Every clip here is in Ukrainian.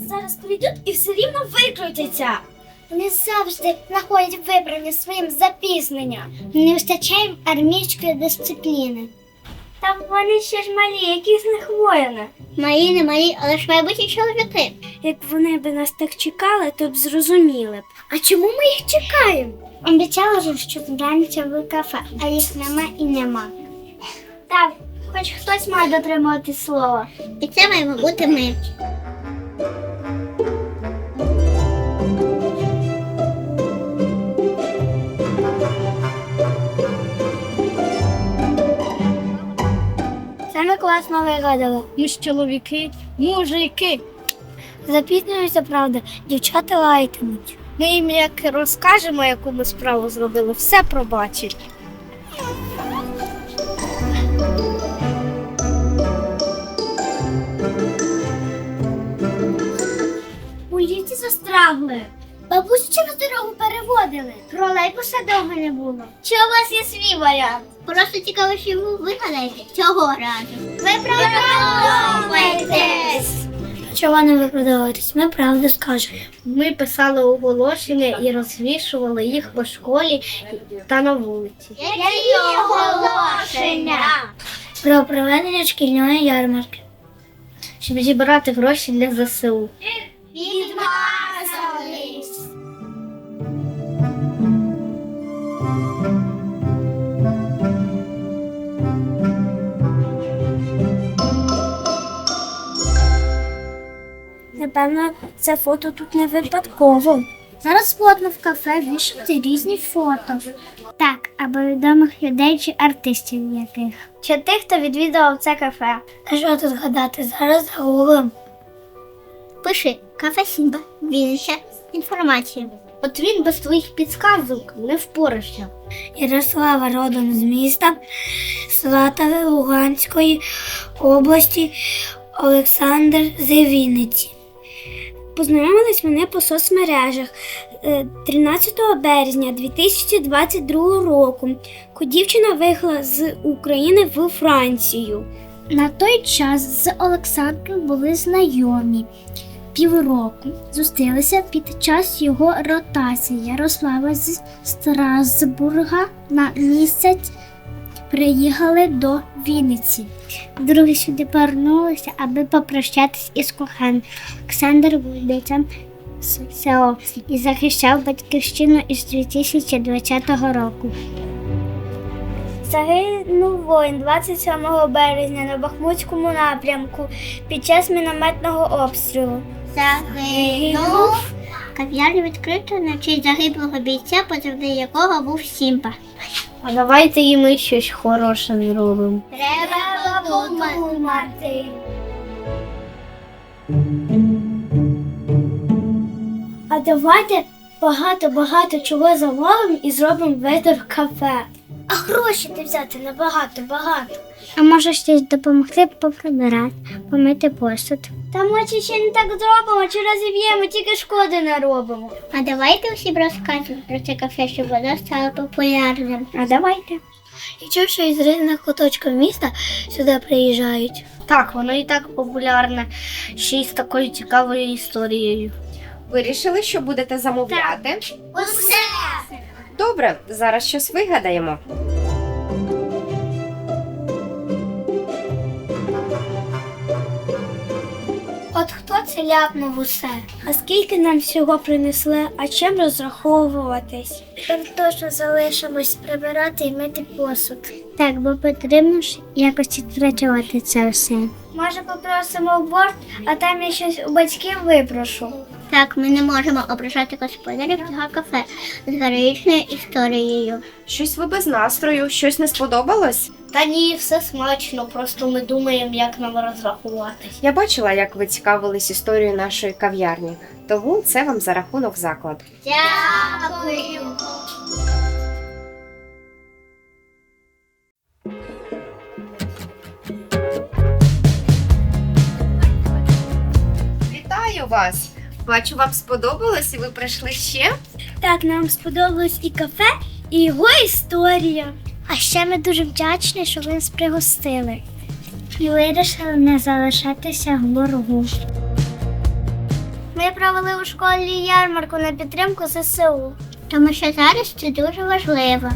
зараз прийдуть і все рівно викрутяться. Вони завжди знаходять виправдання своїм запізненням. Не вистачає армійської дисципліни. Та вони ще ж малі, які з них воїни. Малі не малі, але ж майбутні чоловіки. Як вони б нас так чекали, то б зрозуміли б. А чому ми їх чекаємо? Обіцяла ж, що збираємося в кафе, а їх нема і нема. Так, хоч хтось має дотримувати слова. І це маємо бути ми. Класно вигадали. Ми ж чоловіки, мужики. Запізнюємося, правда, дівчата лайтимуть. Ми їм як розкажемо, яку ми справу зробили, все пробачать. У літі застрягли. Бабусю через дорогу переводили. Тролейбуса довго не було. Чи у вас є свій варіант? Просто цікаво, що ви вигадаєте цього разу. Виправдовуйтесь! Чого не виправдовуватись? Ми правду скажемо. Ми писали оголошення і розвішували їх по школі та на вулиці. Які оголошення? Про проведення шкільної ярмарки. Щоб зібрати гроші для ЗСУ. Напевно, це фото тут не випадково. Зараз плотно в кафе вішати різні фото. Так, або відомих людей чи артистів яких. Чи тих, хто відвідував це кафе? А що тут гадати? Зараз загуглим. Пиши кафе Сімба, Вінниця, інформація. От він без твоїх підказок не впорався. Ярослава родом з міста Сватове Луганської області Олександр з Вінниці. Познайомились вони по соцмережах е, 13 березня 2022 року, коли дівчина виїхала з України в Францію. На той час з Олександром були знайомі. Півроку зустрілися під час його ротації. Ярослава з Страсбурга на місяць приїхали до Вінниці. Друге сюди повернулися, аби попрощатись із коханим. Олександр був бійцем і захищав батьківщину із 2020 року. Загинув воїн 27 березня на Бахмутському напрямку під час мінометного обстрілу. Загинув. Кав'ярня відкрита на честь загиблого бійця, позивний якого був Сімба. А давайте і ми щось хороше зробимо. Треба подумати. А давайте багато-багато чого замовимо і зробимо вибір в кафе. А гроші не взяти набагато багато. А може щось допомогти поприбирати, помити посуд. Та може ще не так зробимо, чи розіб'ємо, тільки шкоди не робимо. А давайте всім розкажемо про це кафе, щоб воно стало популярним. А давайте. І чув, що із різних куточків міста сюди приїжджають. Так, воно і так популярне, ще й з такою цікавою історією. Вирішили, що будете замовляти? Усе! Добре, зараз щось вигадаємо. От хто це ляпнув усе? А скільки нам всього принесли, а чим розраховуватись? Там точно залишимось прибирати і мити посуд. Так, бо потрібно ж якось відпрацювати це все. Може, попросимо в борт, а там я щось у батьків випрошу. Так, ми не можемо ображати господарів цього кафе з героїчною історією. Щось ви без настрою, щось не сподобалось? Та ні, все смачно, просто ми думаємо, як нам розрахуватись. Я бачила, як ви цікавились історією нашої кав'ярні, тому це вам за рахунок закладу. Дякую. Вітаю вас! Бачу, вам сподобалось і ви прийшли ще? Так, нам сподобалось і кафе, і його історія. А ще ми дуже вдячні, що ви нас пригостили. І вирішили не залишатися в боргу. Ми провели у школі ярмарку на підтримку ЗСУ. Тому що зараз це дуже важливо.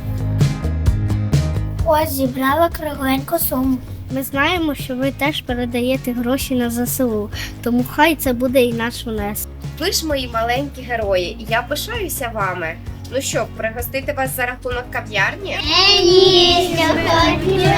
Ось зібрала кругленьку суму. Ми знаємо, що ви теж передаєте гроші на ЗСУ, тому хай це буде і наш внесок. Ви ж мої маленькі герої, і я пишаюся вами. Ну що, пригостити вас за рахунок кав'ярні? Ні, сьогодні